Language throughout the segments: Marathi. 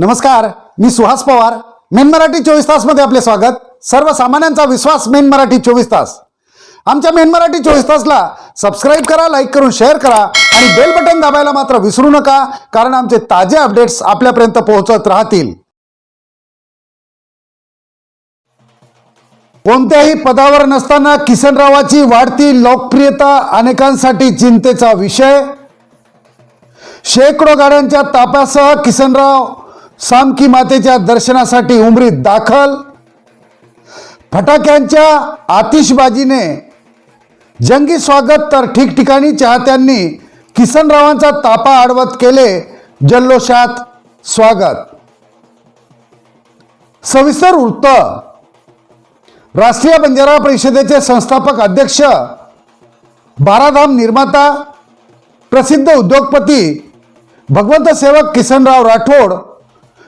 नमस्कार मी सुहास पवार. मेन मराठी चोवीस तासमध्ये आपले स्वागत. सर्वसामान्यांचा विश्वास मेन मराठी चोवीस तास. आमच्या मेन मराठी चोवीस तासला सबस्क्राईब करा लाईक करून शेअर करा आणि बेल बटन दाबायला मात्र विसरू नका कारण आमचे ताजे अपडेट्स आपल्यापर्यंत पोहोचत राहतील. कोणत्याही पदावर नसताना किसनरावाची वाढती लोकप्रियता अनेकांसाठी चिंतेचा विषय. शेकडो गाड्यांच्या तापासह किसनराव सामकी मातेच्या दर्शनासाठी उमरीत दाखल. फटाक्यांच्या आतिषबाजीने जंगी स्वागत तर ठिकठिकाणी चाहत्यांनी किसनरावांचा तापा आडवत केले जल्लोषात स्वागत. सविस्तर वृत्त. राष्ट्रीय बंजारा परिषदेचे संस्थापक अध्यक्ष बाराधाम निर्माता प्रसिद्ध उद्योगपती भगवंत सेवक किसनराव राठोड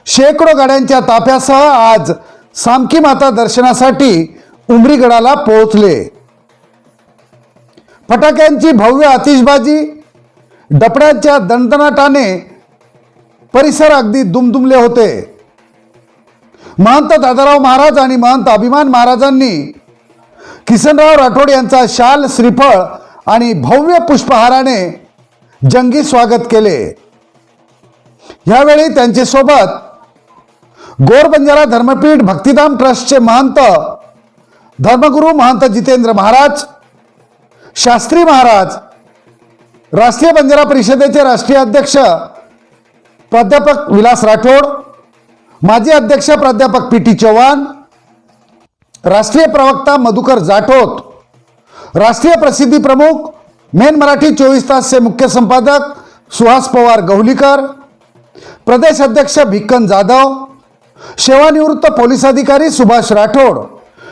शेकडो गाड्यांच्या ताफ्यासह आज सामकी माता दर्शनासाठी उमरीगडाला पोहोचले. फटाक्यांची भव्य आतिषबाजी डपड्यांच्या दणदणाटाने परिसर अगदी दुमदुमले होते. महंत दादाराव महाराज आणि महंत अभिमान महाराजांनी किसनराव राठोड यांचा शाल श्रीफळ आणि भव्य पुष्पहाराने जंगी स्वागत केले. यावेळी त्यांच्यासोबत गोर बंजारा धर्मपीठ भक्तिधाम ट्रस्टचे महंत धर्मगुरू महंत जितेंद्र महाराज शास्त्री महाराज राष्ट्रीय बंजारा परिषदेचे राष्ट्रीय अध्यक्ष प्राध्यापक विलास राठोड माजी अध्यक्ष प्राध्यापक पी टी चव्हाण राष्ट्रीय प्रवक्ता मधुकर जाठोत राष्ट्रीय प्रसिद्धी प्रमुख मेन मराठी चोवीस तासचे मुख्य संपादक सुहास पवार गहुलीकर प्रदेश अध्यक्ष भिक्कन जाधव सेवानिवृत्त पोलीस अधिकारी सुभाष राठोड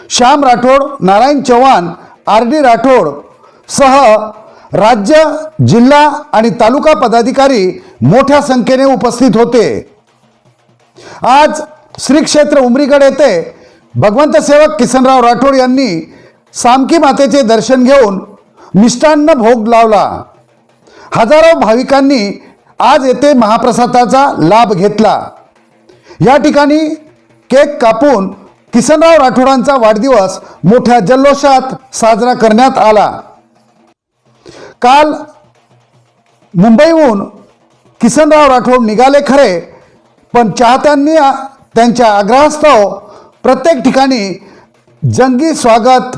श्याम राठोड नारायण चव्हाण आर डी राठोड सह राज्य जिल्हा आणि तालुका पदाधिकारी मोठ्या संख्येने उपस्थित होते. आज श्री क्षेत्र उमरीगड येथे भगवंत सेवक किसनराव राठोड यांनी सामकी मातेचे दर्शन घेऊन मिष्टान्न भोग लावला. हजारो भाविकांनी आज येथे महाप्रसादाचा लाभ घेतला. या ठिकाणी केक कापून किसनराव राठोडांचा वाढदिवस मोठ्या जल्लोषात साजरा करण्यात आला. काल मुंबईहून किसनराव राठोड निघाले खरे पण चाहत्यांनी त्यांच्या आग्रहास्तव प्रत्येक ठिकाणी जंगी स्वागत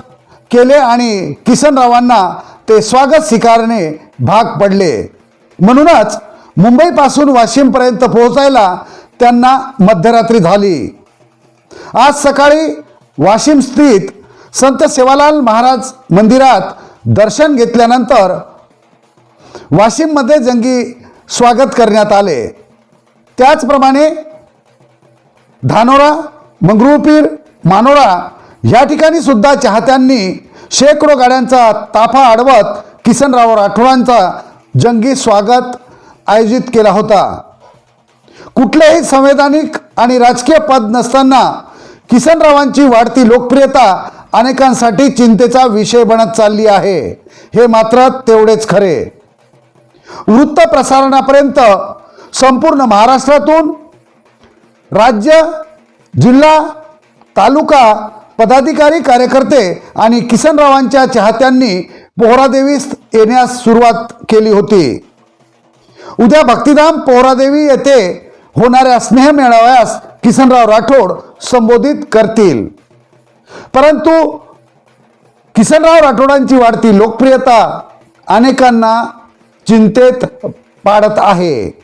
केले आणि किसनरावांना ते स्वागत स्वीकारणे भाग पडले. म्हणूनच मुंबईपासून वाशिमपर्यंत पोहोचायला त्यांना मध्यरात्री झाली. आज सकाळी वाशिम स्थित संत सेवालाल महाराज मंदिरात दर्शन घेतल्यानंतर वाशिममध्ये जंगी स्वागत करण्यात आले. त्याचप्रमाणे धानोरा मंगरुळपीर मानोरा या ठिकाणी सुद्धा चाहत्यांनी शेकडो गाड्यांचा ताफा अडवत किसनराव राठोडांचा जंगी स्वागत आयोजित केला होता. कुठलेही संवैधानिक आणि राजकीय पद नसताना किसनरावांची वाढती लोकप्रियता अनेकांसाठी चिंतेचा विषय बनत चालली आहे. हे मात्र तेवढेच खरे. वृत्त प्रसारणापर्यंत संपूर्ण महाराष्ट्रातून राज्य जिल्हा तालुका पदाधिकारी कार्यकर्ते आणि किसनरावांच्या चाहत्यांनी पोहरादेवीस येण्यास सुरुवात केली होती. उद्या भक्तिधाम पोहरादेवी येथे होणाऱ्या स्नेह मेळाव्यास किसनराव राठोड संबोधित करतील. परंतु किसनराव राठोडांची वाढती लोकप्रियता अनेकांना चिंतेत पाडत आहे.